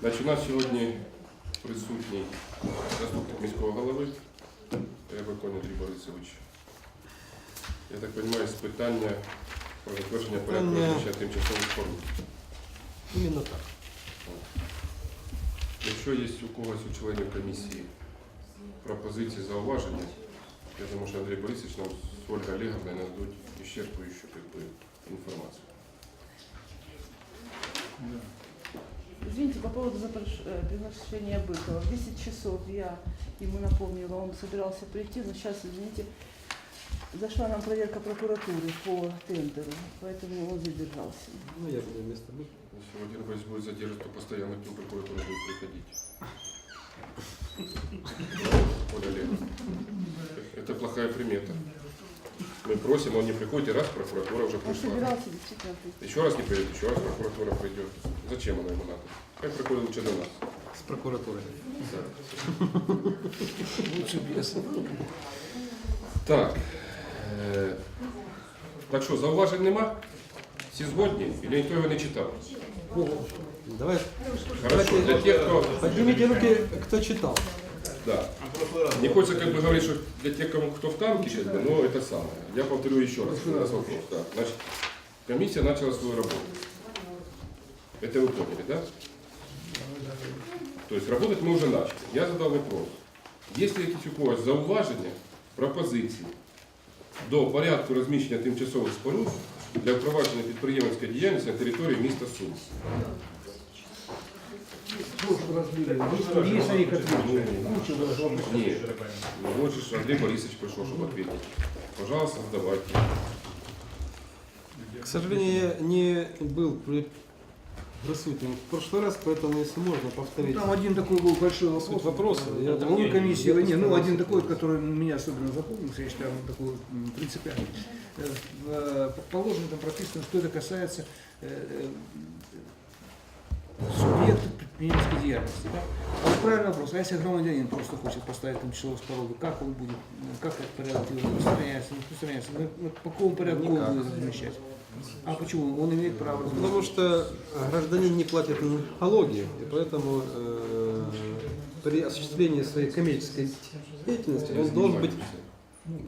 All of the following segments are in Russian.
Значить, у нас сьогодні присутній заступник міського голови Рябакон Андрій Борисович. Я так розумію, з питання про затвердження порядку розміщення тимчасових споруд. Именно так. Якщо є у когось у членів комісії пропозиції, зауваження, я думаю, що Андрій Борисович нам з Ольгою Олеговною нададуть исчерпуючу как бы, інформацію. Извините, по поводу запреш- э, приглашения Быкова. В 10 часов я ему напомнила, он собирался прийти, но сейчас, извините, зашла нам проверка прокуратуры по тендеру, поэтому он задержался. Ну, я буду вместо быть. Если Владимир Борисович будет задерживать, то постоянно к нему прокуратура будет приходить. Это плохая примета. Мы просим, он не приходит, и раз прокуратура уже Он пришла. собирался действительно прийти. Еще раз не придет, еще раз прокуратура придет. Зачем она ему надо? Как приходит лучше до нас. С прокуратурой. Так. Е, так що, зауважень нема? Всі згодні? І ніхто його не читав? Давай, Хорошо, для тех, кто... поднимите руки, кто читал. Да. Не хочется как бы говорить, что для тех, кому кто в танке, как бы, но это самое. Я повторю еще раз. у нас вопрос. Да. Значит, комиссия начала свою работу. Это вы поняли, да? То есть работать мы уже начали. Я задал вопрос. Есть ли якісь у когось зауваження, пропозиції до порядку розміщення тимчасових споруд для впровадження підприємницької діяльності на території міста Сум? Есть на них ответ. Ні. Ну, вот же Андрей Борисович пришел, чтобы ответить. Пожалуйста, задавайте. К сожалению, я не был при... присутствен в прошлый раз, поэтому, если можно, повторить. Там один такой был большой вопрос. вопроса. Я Головы комиссии, я не, ну один такой, который меня особенно запомнился, я считаю, он такой принципиальный. Э, э, по положению там прописано, что это касается предпринимательской деятельности. Да? А вот правильный вопрос, а если громадянин просто хочет поставить там часовую споруду, как он будет, как этот порядок его устраняется, не устраняется, на- на- по какому порядку он будет размещать? А почему? Он имеет право размещать. Потому что гражданин не платит налоги, и поэтому э, при осуществлении своей коммерческой деятельности он должен быть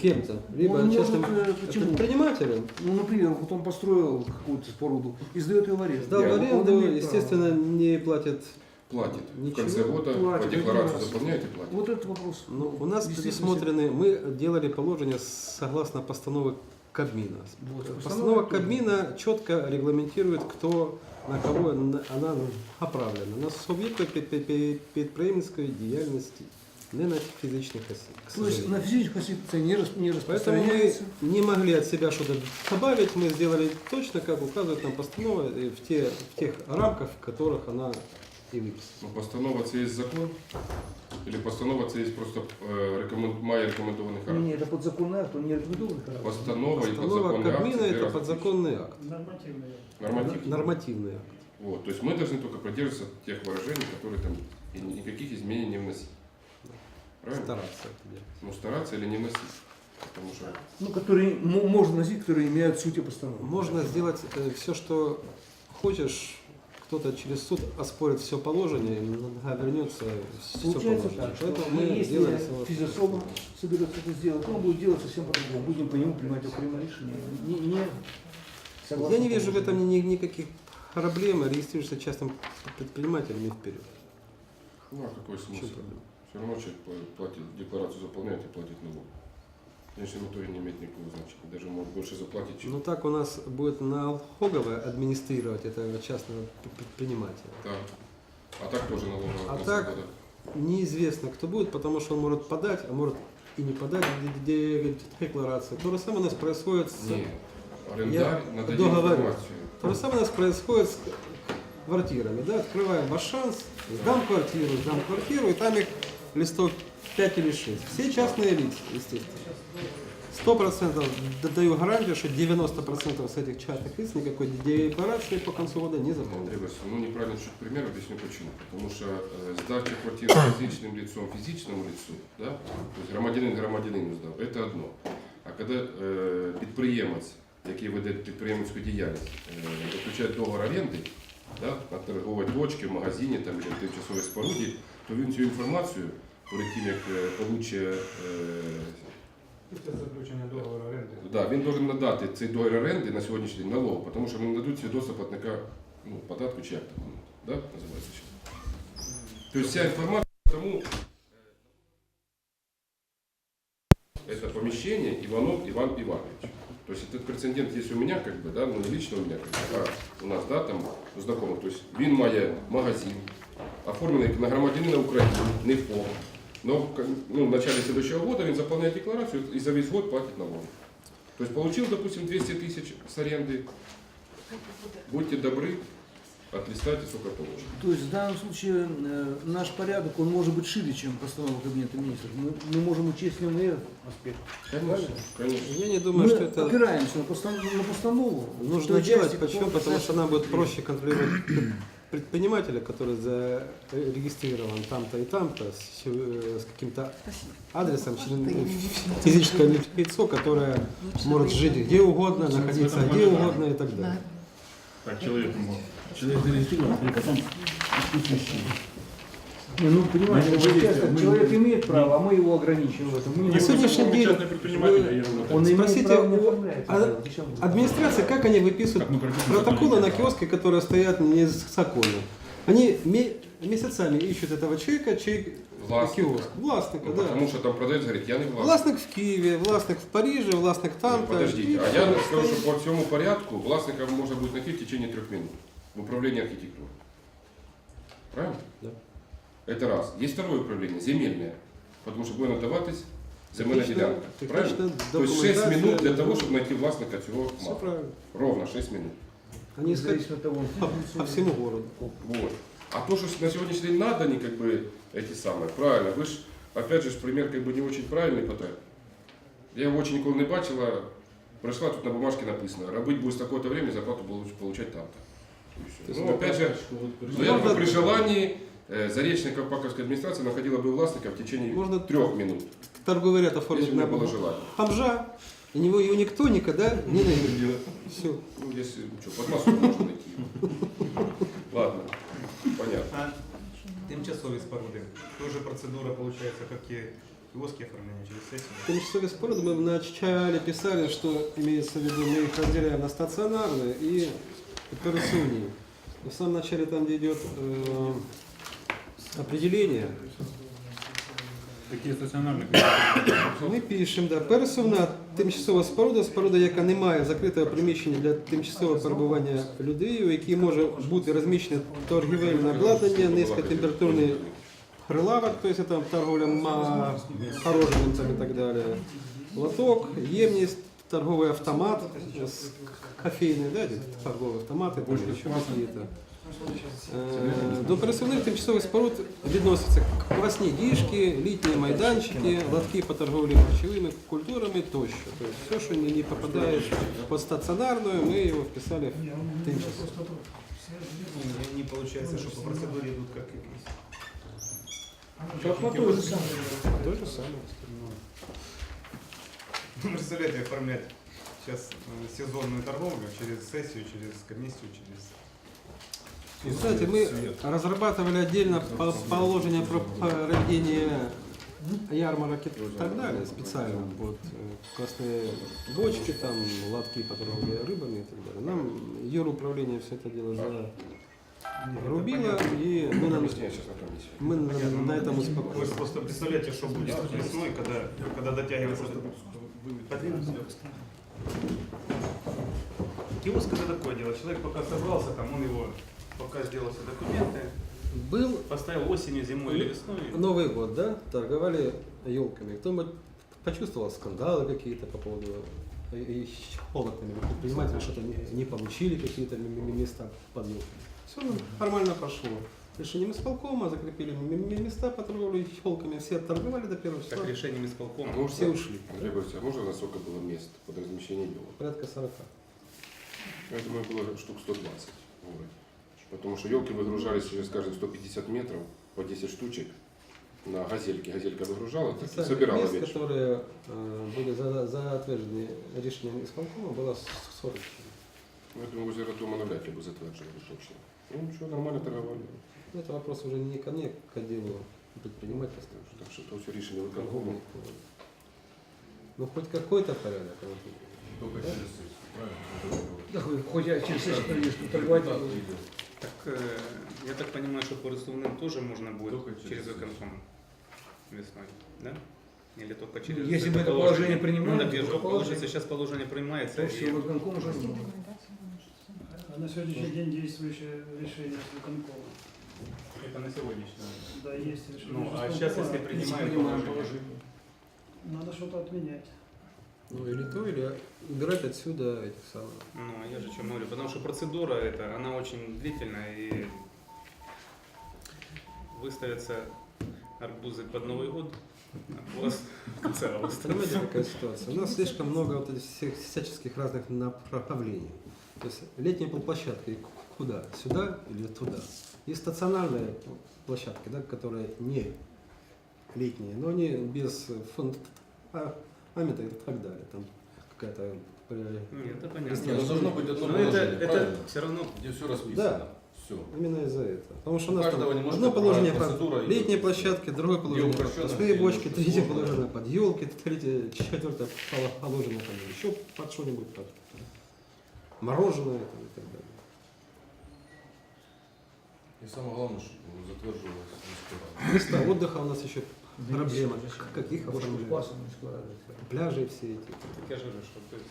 кем-то, либо Он может, частным э, почему? предпринимателем, Ну, например, вот он построил какую-то споруду и сдает ее в аренду. сдал в Я- Он аренду, имеет право. естественно, не платит. Платит. В Ничего, конце года по платит. декларацию Один раз. заполняете, платит. Вот этот вопрос. Ну, у нас Естественно, предусмотрены, мы делали положение согласно постановы Кабмина. Вот. Постанова Кабмина четко регламентирует, кто на кого на- она направлена. На суб'єкти під- під- під- підприємницької діяльності, не на фізичних осіб. к То есть сожалению. на физических осіб це не, рас- не Поэтому мы распространяется. не могли от себя что-то добавить, мы сделали точно, как указывает нам постанова, э, в, те, в тех рамках, в которых она и выписана. Ну, постанова це є закон? Или постанова це є просто е, рекомен... має рекомендований Не, характер? не, это подзаконный акт, он не рекомендованный характер. Постанова і Постанова подзаконний акт. Кабмина це дві это разні подзаконный акт, речі. Норматив. нормативный акт. Вот. То есть мы должны только придерживаться тех выражений, которые там и ни- никаких изменений не вносить. Правильно? Стараться это делать. Ну, стараться или не вносить. Потому что Ну, которые мо- можно носить, которые имеют сути постановки. Можно сделать все, что хочешь. Кто-то через суд оспорит все положение, и вернется все Получается положение. так, что Поэтому мы если свое- физособа соберется это сделать, он будет делать совсем по-другому. Будем по нему принимать окремое решение. Не, не согласно Я не вижу в этом ни- никаких проблем. Регистрируешься частным предпринимателем и вперед. ну, а какой смысл? Пла- платит, декларацию заполняет и платит налог. В конечном итоге не имеет никакого значения. Даже может больше заплатить, чем... Ну так у нас будет налоговая администрировать этого частного предпринимателя. Да. А так тоже налоговая. А так- года. Неизвестно, кто будет, потому что он может подать, а может и не подать де- де- декларацию. То же самое у нас происходит с... Не, арендарь надо договорю. То же самое у нас происходит с квартирами. Да? Открываем ваш шанс, сдам квартиру, сдам квартиру, и там их листов 5 или 6. Все частные лица, естественно. Сто процентов даю гарантию, что 90% с этих частных лиц никакой декларации по концу года не заполнят. Андрей Васильевич, ну неправильно чуть пример, объясню почему. Потому что э, сдача квартиры физичным лицом физичному лицу, да, то есть громадянин громадянину сдал, это одно. А когда э, підприємець який веде підприємницьку діяльність, е, заключає договор оренди Да, на торговій точці, в магазині там, чи в тимчасовій споруді, то він цю інформацію перед тим, як е, получить, е, Після заключення договору оренди. да, він должен надати цей договір оренди на сьогоднішній день налогу, тому що не дадуть свідоцтво платника ну, податку чи як там воно, да, називається ще. Тобто вся інформація, тому это помещение Иванов Иван Иванович. То есть этот прецедент есть у меня, как бы, да, ну не лично у меня, как бы, а у нас, да, там, у знакомых. То есть він має магазин, оформленный на громадянина України, не ФОП. Но как- ну, в начале следующего года он заполняет декларацию и за весь год платит налоги. То есть получил, допустим, 200 тысяч с аренды, будьте добры, отлистайте, сколько получите. То есть в данном случае э, наш порядок, он может быть шире, чем постанова Кабинета министров. Мы, мы можем учесть в нем и этот аспект. Конечно, конечно. Я не думаю, мы что это опираемся на постанову, на постанову. нужно той делать. части, Почему? которая Потому что она будет проще контролировать предпринимателя, который зарегистрирован там-то и там-то с, э, с каким-то адресом член- физическое лицо, которое может жить где угодно, находиться где угодно и так далее. Так, человек, человек зарегистрирован, и потом Не, ну, понимаете, Мы вот его часто мы- человек имеет право, а мы его ограничиваем в этом. Мы не На можем- сегодняшний день частный предприниматель, вы- я говорю, он имеет Спросите право не у оформлять а- это дело. Зачем вы- администрация, как они выписывают как мы прописываем протоколы на закон. киоске, которые стоят незаконно. Они ме- месяцами ищут этого человека, чей Власника. киоск. Властника, Ну, да. потому что там продавец говорит, я не властник. Власник в Києві, власник в Парижі, власник Ну, там-то. Подождите, І а я все. скажу, что по всему порядку властника можно будет найти в течение трех минут в управлении архитектурой. Правильно? Да. Это раз. Есть второе управление, земельное. Потому что будет надаватись земельна Технічна- ділянка. технічна Правильно? То есть 6 документація. минут для того, чтобы найти властника цього Все мапа. правильно. Ровно 6 минут. Они искать Зависит от того, по, по всему городу. Вот. А то, что на сегодняшний день надо, они как бы эти самые, правильно, вы ж, опять же, ж пример как бы не очень правильный потріб. Я його очень ніколи не бачила, прийшла, тут на бумажке написано, робити буде з такого-то времени, зарплату будуть получать там-то. И есть Ну, это опять же, но я Можно- бы при желании э, Заречная Колпаковская администрация находила бы властника в течение Можно трех минут, торговый ряд если оформить бы у меня на было желание. бомжа, и него его никто никогда не найдет. Все. Ну, если, что, под массу можно найти. Ладно, понятно. А тимчасові споруди. Тоже процедура, получается, как и киоски оформления через сессию. Тимчасовые споруды мы вначале писали, что имеется в виду, мы их разделяем на стационарные и операционные. И в самом начале там, где идет э, определение, Такие стационарные. Ми пишемо, да, пересувна тимчасова споруда, споруда, яка не має закритого приміщення для тимчасового перебування людей, у якій може бути розміщене торгівельне обладнання, низькотемпературний прилавок, тобто там торговля ма- мороженим і так далі, лоток, ємність, торговий автомат, с- кофейний, да, эти торговые автоматы, там еще какие-то. Е, До пересувних тимчасових споруд відносяться квасні діжки, літні майданчики, лотки по торговлі харчовими культурами тощо. Тобто все, що не не попадає під стаціонарною, ми його вписали в тимчасово. Не, не получается, что по процедуре идут как и По- по той же самой. То же саме. Ну, Представляете, оформлять сейчас э, сезонную торговлю через сессию, через комиссию, через... И, Кстати, мы разрабатывали отдельно по- положение про проведение ярмарок и так далее, специально. Вот, э, красные бочки, там, лотки по торговле рыбами и так далее. Нам юруправление все это дело зарубило, и мы, на, мы на, на этом Вы успокоились. просто представляете, что будет весной, когда, когда дотягивается до... Киоск это такое дело. Человек пока собрался, там он его, пока сделал все документы, Был поставил осенью, зимой или весной. Новый год, да? Торговали елками. Кто-нибудь почувствовал скандалы какие-то по поводу э, холодными предприниматели что-то не, не получили какие-то места под елками. Все нормально прошло. Решением исполкома закрепили места по торговле елками. Все торговали до первого числа. Как решением исполкома. Ну, Все ушли. Андрей Борисович, а можно на сколько было мест под размещение елок? Порядка 40. Я думаю, было штук 120 в городе. Потому что елки выгружались через каждые 150 метров по 10 штучек. на газельке. Газелька выгружала, так, собирала мест, вещи. которые э, были за- затверджены решением исполкома, было 40. Ну, Я думаю, возле Ротома навряд ли бы затвердживали точно. Ну ничего, нормально торговали. Ну, Это вопрос уже не ко мне, к отделу предпринимательства. Так что то все решили виконкому. Ну, хоть какой-то порядок. а вот Только Да? через сессию, правильно? Да, хоть я через сессию тут торговать Так, буду. видео. Так, э, я так понимаю, что по Ростовным тоже можно будет Только через через выконком весной, да? Или только через Если бы это положение принимали, Ну, то же, положение. сейчас положение принимается. То все, выконком уже не было. А на сегодняшний день действующее решение Сверконкома. Это на сегодняшний. Да, есть решение. Ну, а сейчас, если Если принимаем положение. Надо что-то отменять. Ну, или то, или убирать отсюда этих самых. Ну, а я же чем говорю, потому что процедура эта, она очень длительная и выставятся арбузы под Новый год, а у вас в конце августа. Понимаете, какая ситуация? У нас слишком много вот этих всех всяческих разных направлений. То есть летняя полплощадка, и куда? Сюда или туда? Есть стационарные площадки, да, которые не летние, но они без фундамента и так далее. Там какая-то э, Нет, это понятно. ну должно быть одно Но это, положение, это все равно Где все расписано. Да. Все. Именно из-за этого. Потому что у У нас там одно положение под процедура летние площадки, другое положение под пустые бочки, третье положение под елки, третье, четвертое поло- положение там еще под что-нибудь под мороженое там, и так далее. И самое главное, чтобы затверживалось ресторан. Места отдыха у нас еще проблема. Каких складывается. Пляжи все эти. Так я же говорю, что то есть,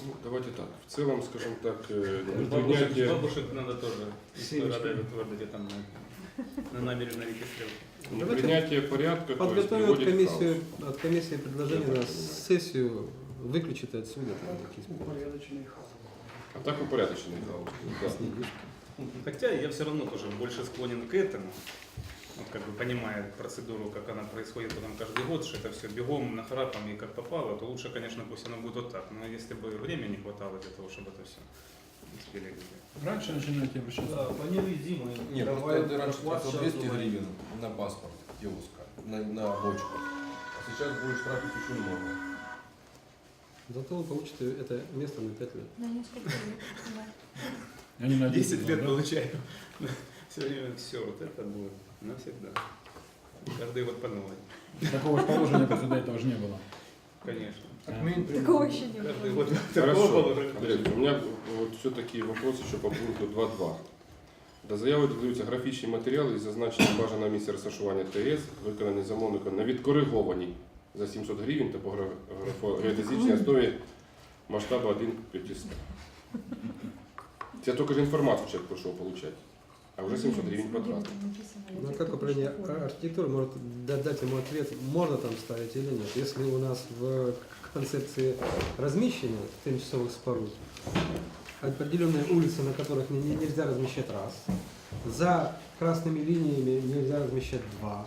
ну, Ну, давайте так. В целом, скажем так, э, бабушек, принятие, бабушек надо тоже Семечки. там на, на набережной реки Стрелки. Давайте принятие порядка, то есть Подготовим от приводит к хаосу. комиссии, от комиссии предложение на сессию выключить отсюда там, какие-то хаос. А так упорядоченный хаос. Да. Хотя я все равно тоже больше склонен к этому. Вот как бы понимая процедуру, как она происходит потом каждый год, что это все бегом, нахрапом и как попало, то лучше, конечно, пусть оно будет вот так. Но если бы времени не хватало для того, чтобы это все успели. Раньше начинайте обращаться. Да, поняли зимой. Нет, просто ты раньше платил 200 гривен на паспорт киоска, на, на бочку. А сейчас будешь тратить еще много. Зато он получит это место на 5 лет. На несколько лет. да. Они на 10 лет получаю. Все время все, вот это будет навсегда. Каждый год по новой. Такого же положения просто до этого же не было. Конечно. Отмен Такого еще не Каждый было. год такого Хорошо. положения. Андрей, у меня вот все-таки вопрос еще по пункту 2.2. До заяви додаються графічні матеріали із зазначенням бажаного місця розташування ТС, виконані замовником на відкоригованій за 700 гривень та по графо- геодезичній основі масштабу 1 500. Це я тільки ж інформацію человек прийшов получать. А вже 700 гривень потратил. Ну, а как управление а- архитектуры может да- дать ему ответ, можно там ставить или нет? Если у нас в концепции размещения тимчасовых споруд определенные улицы, на которых не- не- нельзя размещать раз, за красными линиями нельзя размещать два,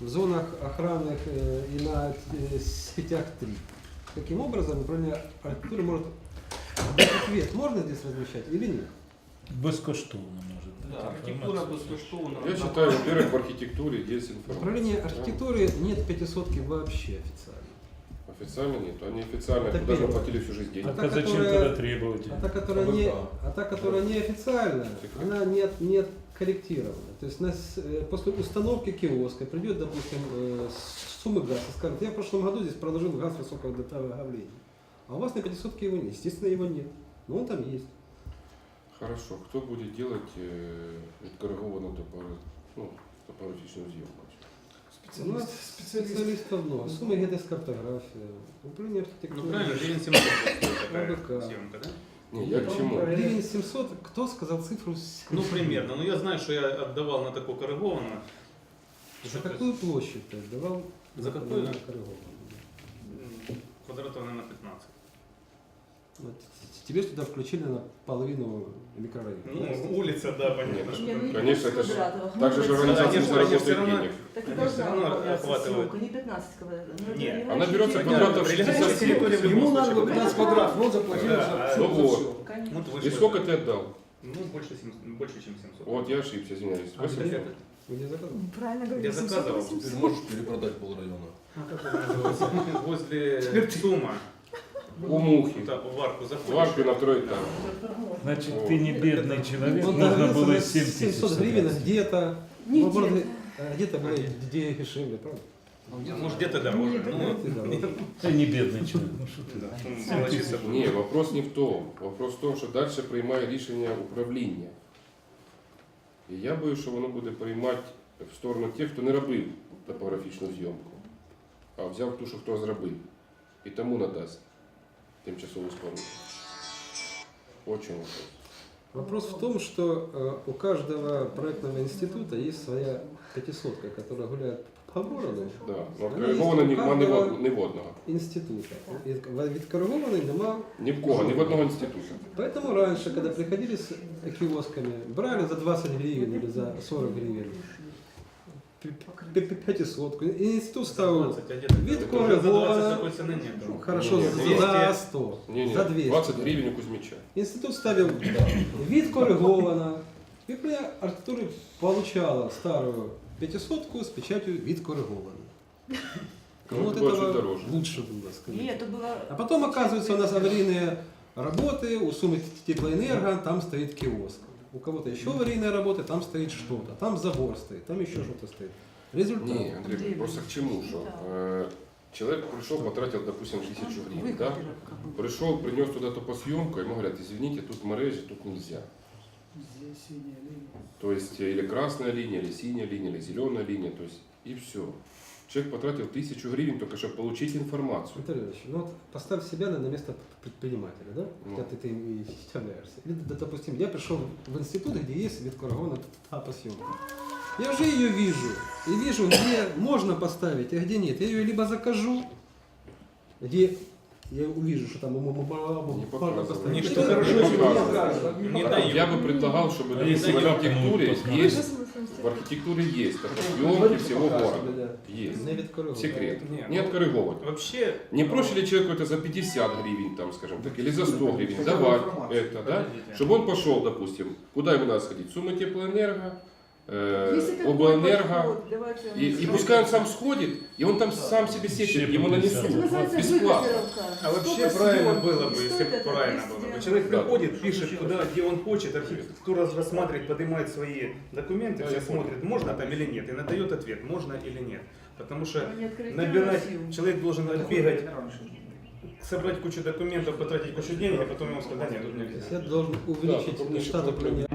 в зонах охранных э, и на э, сетях три. Таким образом, управление архитектуры может дать ответ, можно здесь размещать или нет. Безкоштовно може. Да, архітектура безкоштовна. Я считаю, во-первых, в архитектуре есть информация. Управление архитектуры нет пятисотки вообще официально. Официально нет, а неофициально, Это куда же платили всю жизнь денег. А а та, зачем которая- тогда требовать? А та, которая не, а та, которая неофициальная, она не, не корректирована. То есть нас, э, после установки киоска придет, допустим, э, суммы газа, скажет, я в прошлом году здесь проложил газ высокого давления. А у вас на 500 его нет. Естественно, его нет. Но он там есть. Хорошо, кто будет делать э, відкориговану топоро- ну, топографічну зйомку? У нас специалистов много. Сумма геодескартография, управление архитектуры. Ну правильно, гривен 700 стоит такая АБК. съемка, да? Не, я к чему? Гривен 700, кто сказал цифру? Ну, примерно. Но я знаю, что я отдавал на такое коррегованное. За какую площадь ты отдавал? За какую? на коррегованную? М, Квадратов, наверное, 15. Вот Тебе ж туда включили на половину микрорайона. Ну, улица, да, понятно. что Не, ну Конечно, 15 это ж- квадратов. Так же же Ну, организация заработает они равно- денег. Так и должна съемка, не 15 квадратов. Ну, Нет, не а раньше наберется денег. квадратов Прилегающая 60. территория в любом Ему надо было 15 будет. квадратов, он заплатил. Да, за- а- Ну вот. Вот И сколько ты отдал? Ну, больше, 700, больше чем 700. Вот я ошибся, извиняюсь. А 800. где? Вы не заказывали? Правильно говорю, Я заказывал. 800. Ты можешь перепродать полрайона. Ну, как это называется? Возле ЦУМа У мухи. Да, в арку заходишь. В арку на второй этаж. Значит, ты не бедный человек, Он нужно было договорился и 7 на тысяч 700 гривен собрать. где-то. Не ну, может, где-то. э, Где-то было где дешевле, правда? Может, где-то дороже. Ну, Ты дороже. Ты не бедный человек, ну что ты. да, ну, согласиться буду. Ні, вопрос не в тому. Вопрос в тому, що далі приймає рішення управління. І я боюсь, що воно буде приймати в сторону тих, хто не робив топографічну зйомку, а взяв ту, що хто зробив. І тому надасть тимчасову споруду. От чому вопрос. Вопрос в том, что э, у каждого проектного института есть своя пятисотка, которая гуляет по городу Да. Ну, Вона кориговано є ні, у нема ні кожного- вод- ні водного. института. И Відкоригований нема. Ні в кого, ні в одного інституту. Поэтому раньше, когда приходили с киосками, брали за 20 гривен или за 40 гривен п- п- п- пятисотку. И институт ставил 20, а где-то- Вид это уже за 20 коригована. такой цены нет. ну, хорошо Ні, за 200. 100, Ні, ні, за 200. 20 гривень у Кузьмича. Институт ставил вид коррегованно. И моя архитектура получала старую пятисотку с печатью вид коррегованно. Ну, Кому от это было этого чуть дороже. лучше было, скажите. И это было... А потом оказывается у нас аварийные работы, у Сумы теплоэнерго, там стоит киоск. У кого-то еще аварийные работы, там стоит что-то, там забор стоит, там еще что-то стоит. Результат. Ні, Андрій, просто к чому, що е, чоловік прийшов, потратив, допустим, тисячу гривень, да? прийшов, принес туди топосйомку, йому говорять, извините, тут мережі, тут нельзя. Здесь синяя линия. То есть или красная линия, или синяя линия, или зеленая линия, то есть и все. Человек потратил тысячу гривен только чтобы получить информацию. Анатолий Ильич, ну вот поставь себя на, на место предпринимателя, да? Ну. Хотя ты, ты и являешься. Или, допустим, я пришел в институт, где есть веткоргона топосъемка. Я уже ее вижу. И вижу, где можно поставить, а где нет. Я ее либо закажу, где я увижу, что там Не можно поставить. Хорошо не не показывает. Не Я дают. бы предлагал, чтобы А в если архитектуре как-то, ну, есть, посмотрим. В архитектуре есть топосъемки всего города. Есть. Не веткоргона. Секрет. Не, ну, откоррегованный. Вообще, Не проще ли человеку это за 50 гривен, там, скажем так, или за 100 гривен давать это, да? Чтобы он пошел, допустим, куда ему надо сходить? Сумма теплоэнерго, э, облэнерго. И, и пускай он сам сходит, и он там сам себе сетит, ему нанесут. Называется Бесплатно. а вообще правильно было бы, если бы правильно 200 было бы. Человек Да. приходит, пишет туда, где он хочет, архитектура рассматривает, поднимает свои документы, Да, все смотрит, можно там или нет, и надает ответ, можно или нет. Потому что набирать, человек должен бегать, собрать кучу документов, потратить кучу денег, а потом ему сказать, да нет, тут нельзя. я должен увеличить мне штат управления